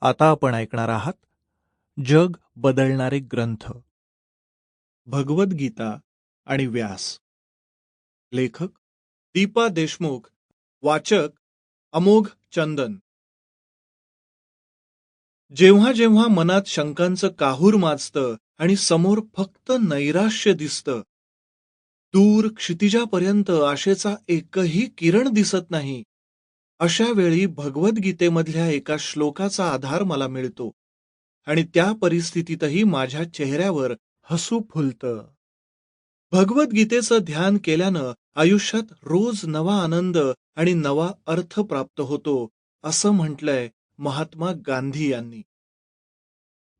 आता आपण ऐकणार आहात जग बदलणारे ग्रंथ. भगवद्गीता आणि व्यास. लेखक दीपा देशमुख वाचक अमोघ चंदन. जेव्हा जेव्हा मनात शंकांचं काहूर माजतं आणि समोर फक्त नैराश्य दिसतं दूर क्षितिजापर्यंत आशेचा एकही किरण दिसत नाही अशा वेळी भगवद्गीतेमधल्या एका श्लोकाचा आधार मला मिळतो आणि त्या परिस्थितीतही माझ्या चेहऱ्यावर हसू फुलतं. भगवद्गीतेचं ध्यान केल्यानं आयुष्यात रोज नवा आनंद आणि नवा अर्थ प्राप्त होतो असं म्हटलंय महात्मा गांधी यांनी.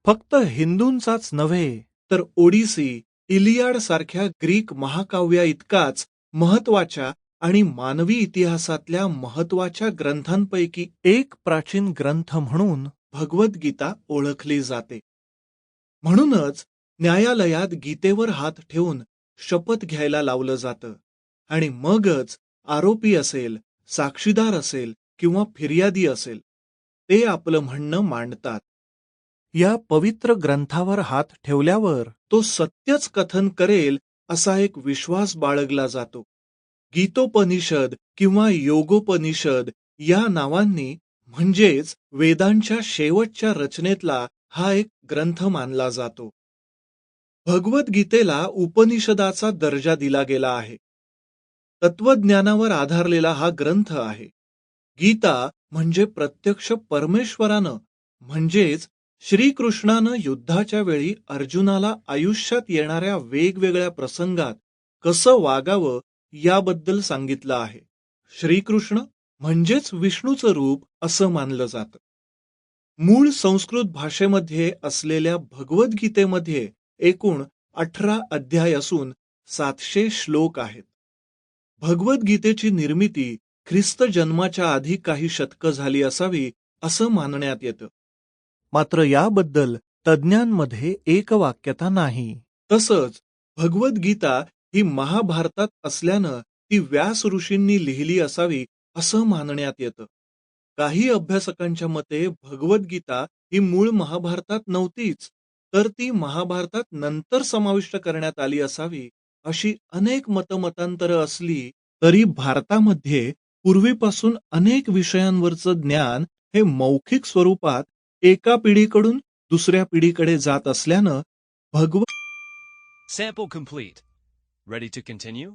फक्त हिंदूंचाच नव्हे तर ओडिसी इलियाड सारख्या ग्रीक महाकाव्या इतकाच महत्त्वाच्या आणि मानवी इतिहासातल्या महत्त्वाच्या ग्रंथांपैकी एक प्राचीन ग्रंथ म्हणून भगवद्गीता ओळखली जाते. म्हणूनच न्यायालयात गीतेवर हात ठेवून शपथ घ्यायला लावलं जातं. आणि मगच आरोपी असेल साक्षीदार असेल किंवा फिर्यादी असेल ते आपलं म्हणणं मांडतात. या पवित्र ग्रंथावर हात ठेवल्यावर तो सत्यच कथन करेल असा एक विश्वास बाळगला जातो. गीतोपनिषद किंवा योगोपनिषद या नावांनी म्हणजेच वेदांच्या शेवटच्या रचनेतला हा एक ग्रंथ मानला जातो. भगवद्गीतेला उपनिषदाचा दर्जा दिला गेला आहे. तत्वज्ञानावर आधारलेला हा ग्रंथ आहे. गीता म्हणजे प्रत्यक्ष परमेश्वरानं म्हणजेच श्रीकृष्णानं युद्धाच्या वेळी अर्जुनाला आयुष्यात येणाऱ्या वेगवेगळ्या प्रसंगात कसं वागावं याबद्दल सांगितलं आहे. श्रीकृष्ण म्हणजेच विष्णूचं रूप असं मानलं जातं. मूळ संस्कृत भाषेमध्ये असलेल्या भगवद्गीतेमध्ये एकूण अठरा अध्याय असून सातशे श्लोक आहेत. भगवद्गीतेची निर्मिती ख्रिस्त जन्माच्या आधी काही शतकं झाली असावी असं मानण्यात येतं. मात्र याबद्दल तज्ज्ञांमध्ये एकवाक्यता नाही. तसंच भगवद्गीता ही महाभारतात असल्यानं ती व्यास ऋषींनी लिहिली असावी असं मानण्यात येतं. काही अभ्यासकांच्या मते भगवद्गीता ही मूळ महाभारतात नव्हतीच तर ती महाभारतात नंतर समाविष्ट करण्यात आली असावी अशी अनेक मतमतांतरं असली तरी भारतामध्ये पूर्वीपासून अनेक विषयांवरचं ज्ञान हे मौखिक स्वरूपात एका पिढीकडून दुसऱ्या पिढीकडे जात असल्यानं भगवत Sample complete. Ready to continue?